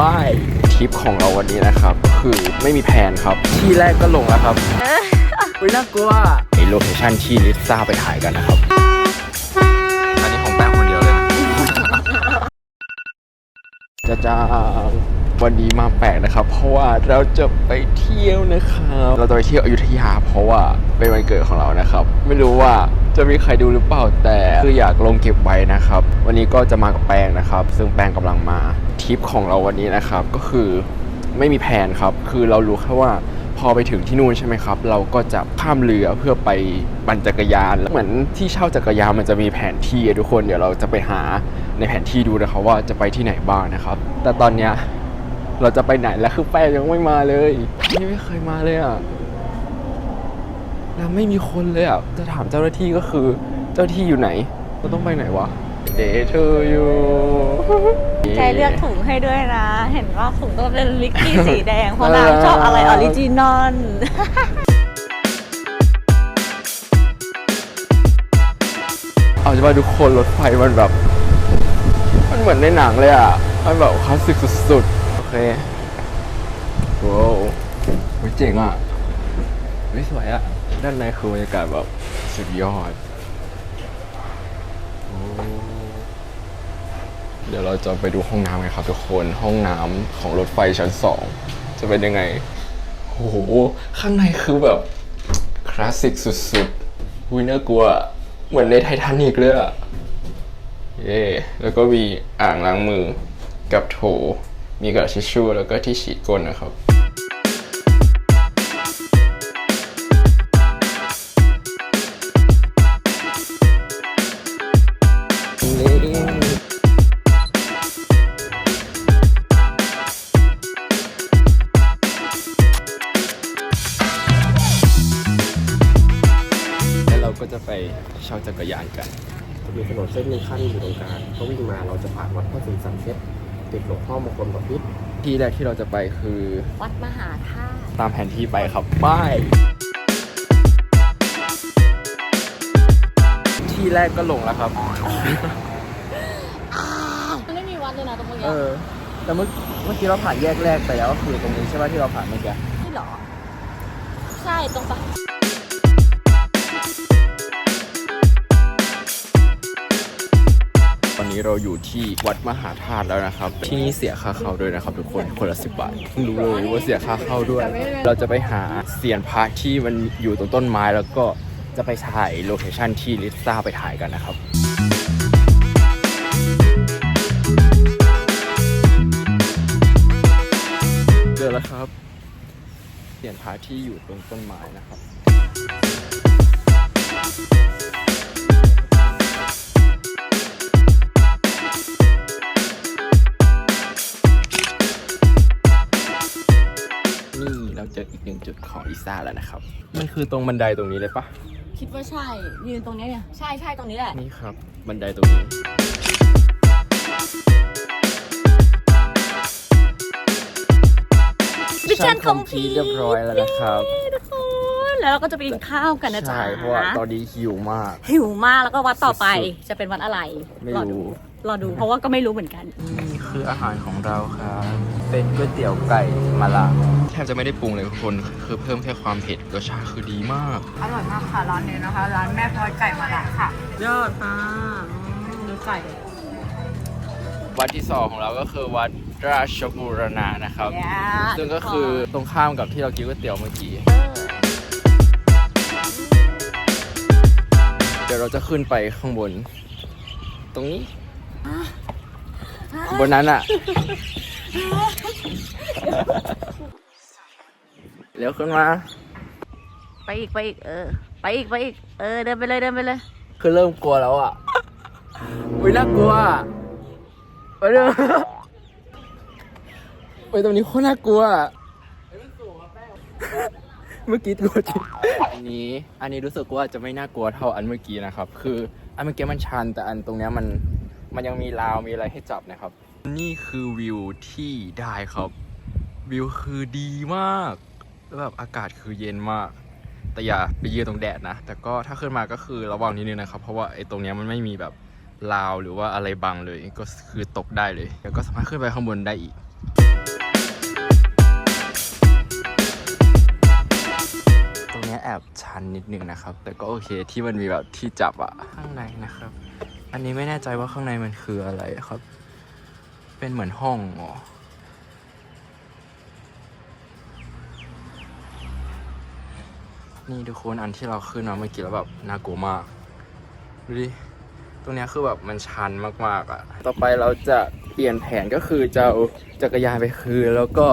บายทริปของเราวันนี้นะครับก็คือไม่มีแผนครับ ที่แรกก็ลงแล้วครับ อุ้ยน่ากลัวไอโลเคชั่นที่ลิซ่าไปถ่ายกันนะครับ จะจะวันนี้มาแปลกนะครับ เพราะว่าเราจะไปเที่ยวนะครับ เราจะไปเที่ยวอยุธยา เพราะว่าเป็นวันเกิดของเรานะครับ ไม่รู้ว่าจะมีใครดูหรือเปล่าแต่คืออยากลงเก็บไว้นะครับ วันนี้ก็จะมากับแป้งนะครับ ซึ่งแป้งกำลังมาทริปของเราวันนี้นะครับ ก็คือไม่มีแผนครับ คือเรารู้แค่ว่าพอไปถึงที่นู่นใช่ไหมครับ เราก็จะข้ามเรือเพื่อไปปั่นจักรยานเหมือนที่เช่าจักรยานมันจะมีแผนที่อะทุกคนเดี๋ยวเราจะไปหา ในแผนที่ดูนะครับว่าจะไปที่ไหนบ้างนะครับ แต่ตอนเนี้ยเราจะไปไหนแล้วคือแป้งยังไม่มาเลยนี่ไม่เคยมาเลยอะแล้วไม่มีคนเลยอะจะถามเจ้าหน้าที่ก็คือเจ้าหน้าที่อยู่ไหนเราต้องไปไหนวะเดทเธออยู่ใจเลือกถุงให้ด้วยนะ เห็นว่าถุงก็เป็นลิกกี้สีแดง เพราะน้ำชอบอะไรออริจินอลเอาจะว่าทุกคนรถไฟมันแบบ มันเหมือนในหนังเลยอะ มันแบบคลาสสิกสุดๆ โอเคว้าวเฮ้ยเจ๋งอะเฮ้ยสวยอะ ด้านในคือบรรยากาศแบบสุดยอดโอ้เดี๋ยวเราจะไปดูห้องน้ำกันครับทุกคน ห้องน้ำของรถไฟชั้นสองจะเป็นยังไง โอ้โห ข้างในคือแบบคลาสสิกสุดๆวิน่ากลัว เหมือนในไททานิกเลยอะ เย่แล้วก็มีอ่างล้างมือกับโถ มีกระดาษทิชชู่แล้วก็ที่ฉีดก้นนะครับ ส้นหนึ่งขั้นอยู่ตรงกลางก็วิ่งมาเราจะผ่านวัดพระศรีสันเซ็ตติดหลวงพ่อมงคลบพิตรที่แรกที่เราจะไปคือ วัดมหาธาตุตามแผนที่ไปครับป้ายที่แรกก็ลงแล้วครับ มันไม่มีวัดเลยนะตรงนี้เออ แต่เมื่อเมื่อกี้เราผ่านแยกแรกไปแล้วก็คือตรงนี้ใช่ไหมที่เราผ่านเมื่อกี้ที่หรอ ใช่ตรงปะ นี้เราอยู่ที่วัดมหาธาตุแล้วนะครับ ที่นี่เสียค่าเข้าด้วยนะครับ ทุกคนคนละสิบบาทเพิ่งรู้เลยว่าเสียค่าเข้าด้วย เราจะไปหาเสียนพระที่มันอยู่ตรงต้นไม้แล้วก็จะไปถ่ายโลเคชั่นที่ลิซ่าไปถ่ายกันนะครับเจอแล้วครับเสียนพระที่อยู่ตรงต้นไม้นะครับ หนึ่งจุดของลิซ่าแล้วนะครับ มันคือตรงบันไดตรงนี้เลยปะคิดว่าใช่ ยืนตรงนี้เนี่ย ใช่ใช่ตรงนี้แหละ นี่ครับ บันไดตรงนี้มิชชั่นใช่คอมพลีเรียบร้อยแล้วนะครับ ทุกคนแล้วเราก็จะไปกินข้าวกันนะจ๊ะใช่ เพราะว่าตอนนี้หิวมาก หิวมากแล้วก็วัดต่อไปสุดจะเป็นวัดอะไรไม่รอดูรู้ รอดู เพราะว่าก็ไม่รู้เหมือนกันนี่ คืออาหารของเราครับเป็นก๋วยเตี๋ยวไก่มาลาแทบจะไม่ได้ปรุงเลยทุกคน คือเพิ่มแค่ความเผ็ดรสชาติคือดีมาก อร่อยมากค่ะร้านนี้นะคะ ร้านแม่พลอยไก่มาละค่ะ ยอดมากเนื้อไก่วัดที่สองของเราก็คือวัดราชบูรณะนะครับ ซึ่งก็คือตรงข้ามกับที่เรากินก๋วยเตี๋ยวเมื่อกี้ เดี๋ยวเราจะขึ้นไปข้างบน ตรงนี้ บนนั้นอะเร็วขึ้นมา ไปอีกไปอีกเออ ไปอีกไปอีกเออเดินไปเลยเดินไปเลย คือเริ่มกลัวแล้วอะอุ้ยน่ากลัวอะไปเร็วไปตรงนี้โคตรน่ากลัวอะเมื่อกี้กลัวจริงอันนี้อันนี้รู้สึกว่าจะไม่น่ากลัวเท่าอันเมื่อกี้นะครับ คืออันเมื่อกี้มันชันแต่อันตรงเนี้ยมัน มันยังมีราวมีอะไรให้จับนะครับ นี่คือวิวที่ได้ครับ วิวคือดีมากแแบบอากาศคือเย็นมาก แต่อย่าไปยืนตรงแดดนะ แต่ก็ถ้าขึ้นมาก็คือระวังนิดนึงนะครับ เพราะว่าไอ้ตรงนี้มันไม่มีแบบราวหรือว่าอะไรบังเลย ก็คือตกได้เลยแล้วก็สามารถขึ้นไปข้างบนได้อีกตรงนี้แอบชันนิดนึงนะครับ แต่ก็โอเคที่มันมีแบบที่จับอะข้างในนะครับ อันนี้ไม่แน่ใจว่าข้างในมันคืออะไรครับ เป็นเหมือนห้องเหรอนี่ทุกคนอันที่เราขึ้นมาเมื่อกี้แล้วแบบน่ากลัวมาก ดูดิ ตรงเนี้ยคือแบบมันชันมากๆอะ่ะ ต่อไปเราจะเปลี่ยนแผนก็คือจะเอาจักรยานไปคืนแล้วก็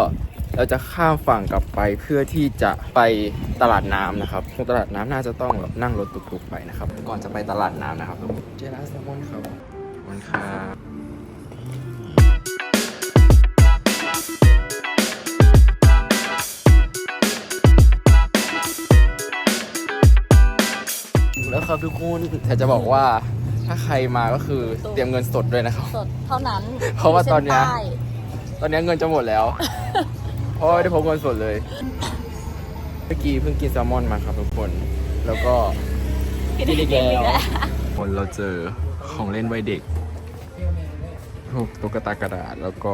เราจะข้ามฝั่งกลับไปเพื่อที่จะไปตลาดน้ำนะครับตรงตลาดน้ำน่าจะต้องแบบนั่งรถตุกๆไปนะครับ ก่อนจะไปตลาดน้ำนะครับทุกคนเจร้านแซลมอนครับขอบคุณครับถึงแล้วครับทุกคนแต่จะบอกว่าถ้าใครมาก็คือเตรียมเงินสดด้วยนะครับ สดเท่านั้น เพราะว่าตอนเนี้ยส้ใต้ตอนนี้เงินจะหมดแล้วเพ ราะว่าได้พบกเงินสดเลย เมื่อกี้เพิ่งกินแซลมอนมาครับทุกคน แล้วก็กินอีกแล้วคนเราเจอของเล่นวัยเด็กพวกตุ๊กตากระดาษแล้วก็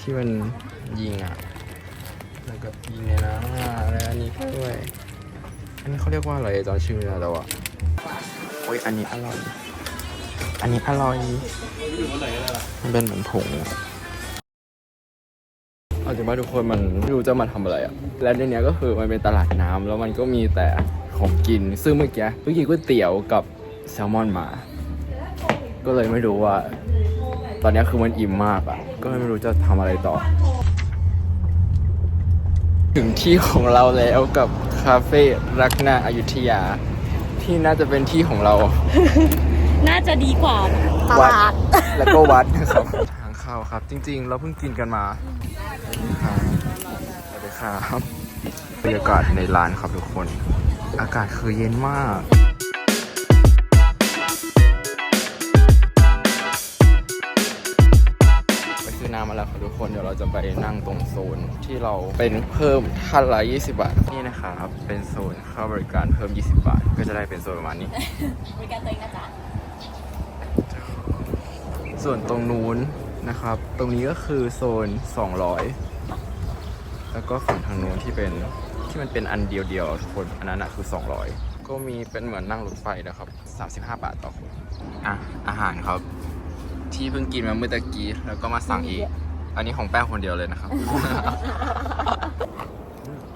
ที่มันยิงอะ แล้วก็ยิงในน้ำอะแล้วอันนี้ด้วย อันนี้เขาเรียกว่าอะไรจำชื่อไม่ได้แล้วอะโอ้ยอันนี้อร่อย อันนี้อร่อย มันเป็นเหมือนผงอะ เอาจริงว่าทุกคนมันไม่รู้จะมาทำอะไรอะและในเนี้ยก็คือมันเป็นตลาดน้ำแล้วมันก็มีแต่ของกิน ซึ่งเมื่อกี้เมื่อกี้ก๋วยเตี๋ยวกับแซลมอนมา ก็เลยไม่รู้ว่า ตอนเนี้ยคือมันอิ่มมากอะก็เลยไม่รู้จะทำอะไรต่อ ถึงที่ของเราแล้วกับคาเฟ่รักนาอายุทยา ที่น่าจะเป็นที่ของเรา น่าจะดีกว่าตวัดลาดแล้วก็วัดนะครับ ทางเข้าครับ จริง ๆ เราเพิ่งกินกันมาสวัสดีครับบรรยากาศในร้านครับทุกคน อากาศคือเย็นมากไปซื้อน้ำมาแล้วครับทุกคนเดี๋ยวเราจะไปนั่งตรงโซนที่เราเป็นเพิ่มท่านละ20 บาท นี่นะครับเป็นโซนเข้าบริการเพิ่ม 20 บาท ก็จะได้เป็นโซนประมาณนี้ บริการตัวเองนะจ๊ะส่วนตรงนู้น นะครับ ตรงนี้ก็คือโซน 200 แล้วก็ฝั่งทางนู้นที่เป็นที่มันเป็นอันเดียวๆทุกคนอันนั้นอะคือ 200 ก็มีเป็นเหมือนนั่งรถไฟนะครับ 35 บาทต่อคนอะอาหารครับ ที่เพิ่งกินมาเมื่อตะกี้แล้วก็มาสั่งอีก อันนี้ของแป้งคนเดียวเลยนะครับ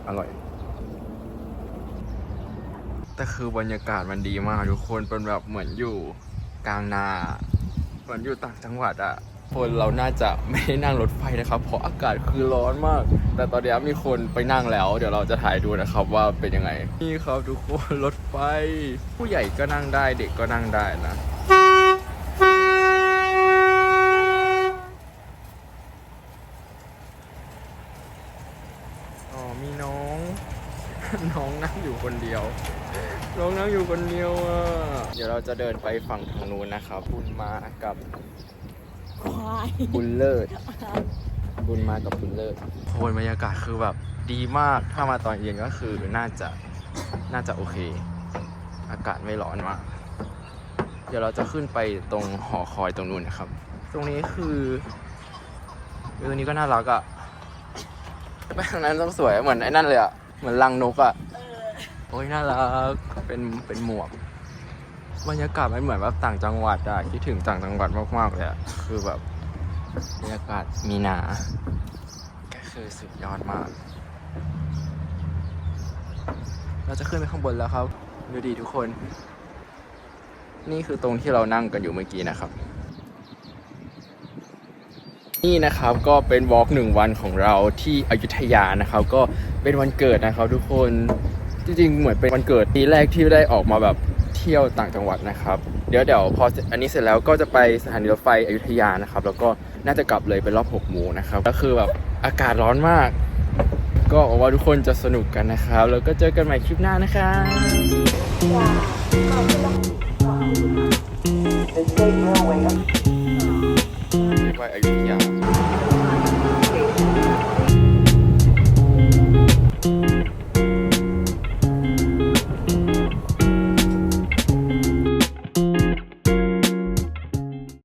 อร่อยแต่คือบรรยากาศมันดีมากทุกคนเป็นแบบเหมือนอยู่กลางนาเหมือนอยู่ต่างจังหวัดอะ คนเราน่าจะไม่ได้นั่งรถไฟนะครับ เพราะอากาศคือร้อนมาก แต่ตอนนี้มีคนไปนั่งแล้ว เดี๋ยวเราจะถ่ายดูนะครับว่าเป็นยังไง นี่ครับทุกคนรถไฟ ผู้ใหญ่ก็นั่งได้เด็กก็นั่งได้นะอ๋อมีน้อง น้องนั่งอยู่คนเดียว น้องนั่งอยู่คนเดียวอะ เดี๋ยวเราจะเดินไปฝั่งทางนู้นนะครับบุญมากับ ควายบุญเลิศ บุญมากับบุญเลิศโคนบรรยากาศคือแบบดีมาก ถ้ามาตอนเย็นก็คือน่าจะน่าจะโอเค อากาศไม่ร้อนมาก เดี๋ยวเราจะขึ้นไปตรงหอคอยตรงนู้นนะครับ ตรงนี้คือวิวนี้ก็น่ารักอะ่ะไปทางนั้นต้องสวยเหมือนไอ้นั่นเลยอะ่ะเหมือนรังนกอะ่ะโอ้ยน่ารัก เป็นเป็นหมวก บรรยากาศมันเหมือนแบบต่างจังหวัดอะคิดถึงต่างจังหวัดมากๆเลยอะคือแบบบรรยากาศมีหนา ก็คือสุดยอดมาก เราจะขึ้นไปข้างบนแล้วครับ ดูดีทุกคน นี่คือตรงที่เรานั่งกันอยู่เมื่อกี้นะครับ นี่นะครับก็เป็นวอล์กหนึ่งวันของเราที่อยุธยานะครับ ก็เป็นวันเกิดนะครับทุกคน จริงๆ เหมือนเป็นวันเกิดปีแรกที่ได้ออกมาแบบ เที่ยวต่างจังหวัดนะครับ เดี๋ยวเดี๋ยวพออันนี้เสร็จแล้วก็จะไปสถานีรถไฟอยุธยานะครับ แล้วก็น่าจะกลับเลยเป็นรอบ6โมงนะครับก็คือแบบอากาศร้อนมาก ก็หวังว่าทุกคนจะสนุกกันนะครับ แล้วก็เจอกันใหม่คลิปหน้านะครับไปอยุธยา